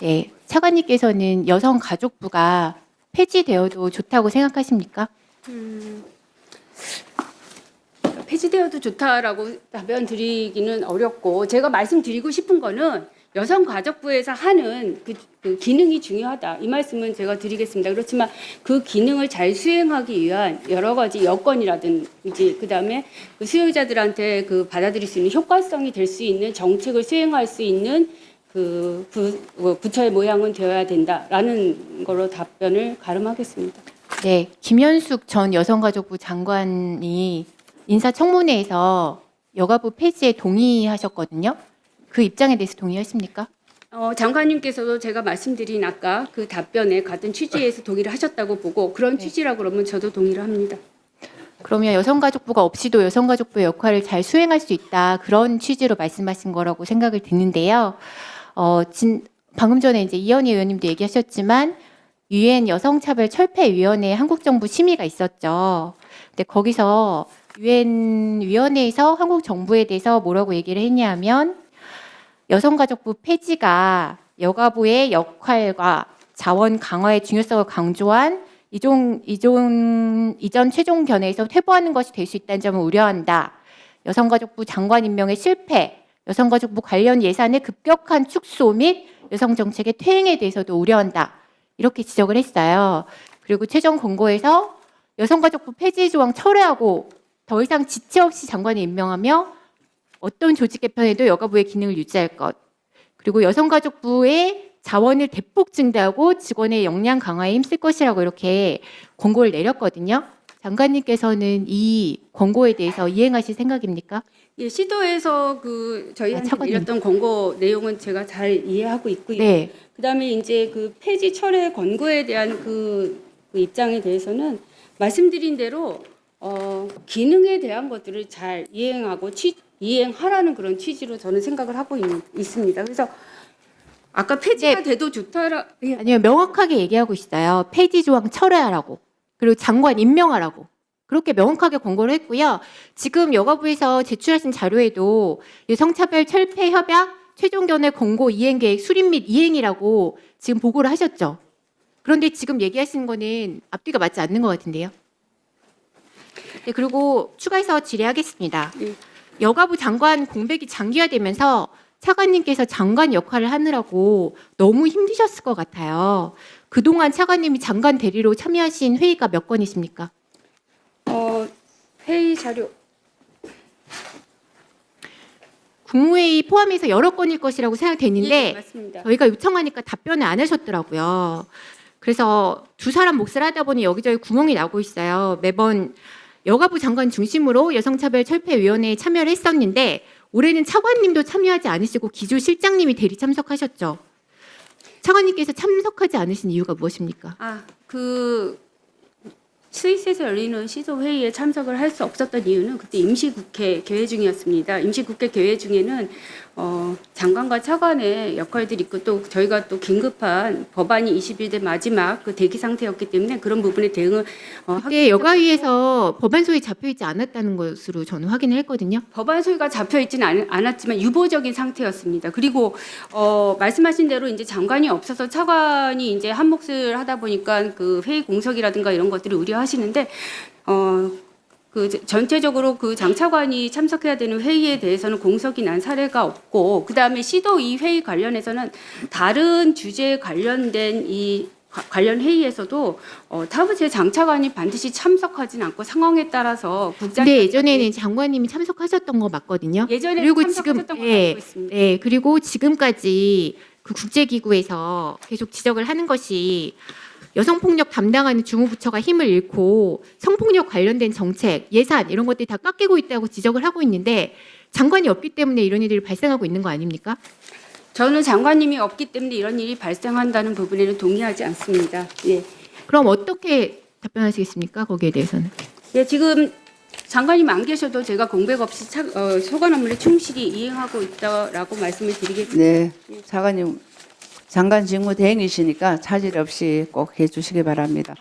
네, 차관님께서는 여성 가족부가 폐지되어도 좋다고 생각하십니까? 폐지되어도 좋다라고 답변 드리기는 어렵고 제가 말씀드리고 싶은 거는 여성가족부에서 하는 그, 그 기능이 중요하다 이 말씀은 제가 드리겠습니다. 그렇지만 그 기능을 잘 수행하기 위한 여러 가지 여건이라든지 그 다음에 그 수요자들한테 그 받아들일 수 있는 효과성이 될 수 있는 정책을 수행할 수 있는 그 부, 어, 부처의 모양은 되어야 된다라는 걸로 답변을 가름하겠습니다. 네, 김현숙 전 여성가족부 장관이 인사청문회에서 여가부 폐지에 동의하셨거든요. 그 입장에 대해서 동의하십니까? 어, 장관님께서도 제가 말씀드린 아까 그 답변에 같은 취지에서 동의를 하셨다고 보고 그런 취지라 그러면 저도 동의를 합니다. 그러면 여성가족부가 없이도 여성가족부의 역할을 잘 수행할 수 있다 그런 취지로 말씀하신 거라고 생각을 드는데요. 어, 진, 방금 전에 이제 이현희 의원님도 얘기하셨지만 유엔 여성차별 철폐위원회 한국 정부 심의가 있었죠. 근데 거기서 유엔 위원회에서 한국 정부에 대해서 뭐라고 얘기를 했냐면 여성가족부 폐지가 여가부의 역할과 자원 강화의 중요성을 강조한 이종, 이종, 이전 최종 견해에서 퇴보하는 것이 될 수 있다는 점을 우려한다. 여성가족부 장관 임명의 실패, 여성가족부 관련 예산의 급격한 축소 및 여성 정책의 퇴행에 대해서도 우려한다. 이렇게 지적을 했어요. 그리고 최종 권고에서 여성가족부 폐지 조항 철회하고 더 이상 지체 없이 장관을 임명하며 어떤 조직 개편에도 여가부의 기능을 유지할 것. 그리고 여성가족부의 자원을 대폭 증대하고 직원의 역량 강화에 힘쓸 것이라고 이렇게 권고를 내렸거든요. 장관님께서는 이 권고에 대해서 이행하실 생각입니까? 예, 시도에서 그 저희한테 아, 차관님. 내렸던 권고 내용은 제가 잘 이해하고 있고요. 네. 그다음에 이제 그 폐지 철회 권고에 대한 그, 그 입장에 대해서는 말씀드린 대로 어, 기능에 대한 것들을 잘 이행하고 취, 이행하라는 그런 취지로 저는 생각을 하고 있, 있습니다. 그래서 아까 폐지가 돼도 좋다라 예, 아니요, 명확하게 얘기하고 있어요. 폐지 조항 철회하라고. 그리고 장관 임명하라고. 그렇게 명확하게 권고를 했고요. 지금 여가부에서 제출하신 자료에도 여성차별 철폐 협약 최종 견해 권고 이행 계획 수립 및 이행이라고 지금 보고를 하셨죠. 그런데 지금 얘기하시는 거는 앞뒤가 맞지 않는 것 같은데요. 네, 그리고 추가해서 질의하겠습니다. 예. 여가부 장관 공백이 장기화되면서 차관님께서 장관 역할을 하느라고 너무 힘드셨을 것 같아요. 그동안 차관님이 장관 대리로 참여하신 회의가 몇 건이십니까? 어, 회의 자료 국무회의 포함해서 여러 건일 것이라고 예, 생각됐는데 맞습니다. 저희가 요청하니까 답변을 안 하셨더라고요. 그래서 두 사람 몫을 하다 보니 여기저기 구멍이 나고 있어요. 매번 여가부 장관 중심으로 여성차별 철폐위원회에 참여를 했었는데 올해는 차관님도 참여하지 않으시고 기조 실장님이 대리 참석하셨죠. 차관님께서 참석하지 않으신 이유가 무엇입니까? 아, 그 스위스에서 열리는 시도 회의에 참석을 할 수 없었던 이유는 그때 임시국회 개회 중이었습니다. 임시국회 개회 중에는 어, 장관과 차관의 역할들이 있고 또 저희가 또 긴급한 법안이 20일 된 마지막 그 대기 상태였기 때문에 그런 부분에 대응을 어, 그때 여가위에서 법안 소위 잡혀 있지 않았다는 것으로 저는 확인을 했거든요. 법안 소위가 잡혀 있지는 않- 않았지만 유보적인 상태였습니다. 그리고 어, 말씀하신 대로 이제 장관이 없어서 차관이 이제 한 몫을 하다 보니까 그 회의 공석이라든가 이런 것들을 우려하 시는데 어, 그 전체적으로 그 장차관이 참석해야 되는 회의에 대해서는 공석이 난 사례가 없고 그 다음에 시도 이 회의 관련해서는 다른 주제에 관련된 이 과- 관련 회의에서도 어, 타부제 장차관이 반드시 참석하진 않고 상황에 따라서 국장 근데 예전에는 장관님이 참석하셨던 거 맞거든요. 예전에 그리고 지금 참석하셨던 걸로 예, 알고 있습니다. 네, 그리고 지금까지 그 국제기구에서 계속 지적을 하는 것이 여성폭력 담당하는 주무부처가 힘을 잃고 성폭력 관련된 정책, 예산 이런 것들이 다 깎이고 있다고 지적을 하고 있는데 장관이 없기 때문에 이런 일들이 발생하고 있는 거 아닙니까? 저는 장관님이 없기 때문에 이런 일이 발생한다는 부분에는 동의하지 않습니다. 예. 그럼 어떻게 답변하시겠습니까? 거기에 대해서는. 예, 지금 장관님 안 계셔도 제가 공백 없이 차, 어, 소관 업무를 충실히 이행하고 있다라고 말씀을 드리겠습니다. 네, 장관님 장관 직무 대행이시니까 차질 없이 꼭 해주시기 바랍니다.